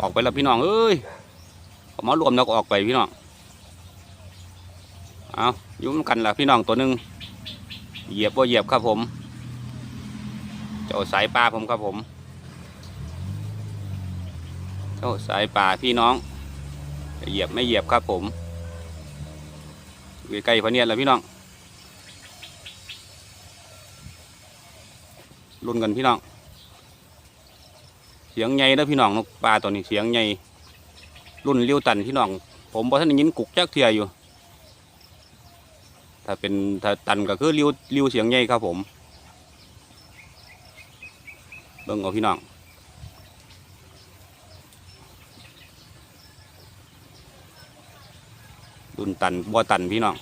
ออกไปแล้วพี่น้องเอ้ยผมมารวมแล้วก็ออกไปพี่น้องเอายุ่งกันละพี่น้องตัวหนึ่งเหยียบว่าเหยียบครับผม เจ้าสายปลาผมครับผม เจ้าสายป่าพี่น้องจะเหยียบไม่เหยียบครับผมอยู่ใกล้พะเนียดแล้วพี่น้องรุ่นกันพี่น้อง สียงใหญ่แล้วพี่น้องนกปลาตัวนี้เสียงใหญ่รุ่นเลี้ยวตันพี่น้อง ผมพอท่านได้ยินกุกจักเทียอยู่ ถ้าเป็นถ้าตันก็คือเลี้ยวเลี้ยวเสียงใหญ่ครับผมเบิ่งเอาพี่น้องรุ่นตันบ่ตันพี่น้อง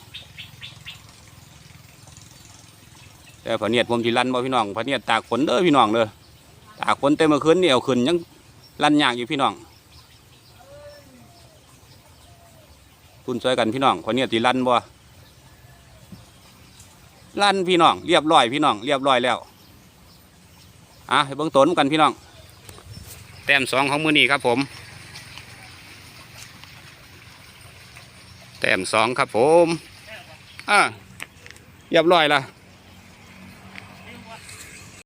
แต่พะเนียดผมสิลั่นบ่พี่น้องพะเนียดตากฝนเด้อพี่น้องเด้อ ตากฝนเต็มมื่อคืนนี่เอาขึ้นยังลั่นยากอยู่พี่น้องคุณช่วยกันพี่น้องพะเนียดสิลั่นบ่ลั่นพี่น้องเรียบร้อยพี่น้องเรียบร้อยแล้วอะให้เบิ่งต้นกันพี่น้อง แต้มสองของมือนี้ครับผม แต้มสองครับผมอ่าเรียบร้อยละ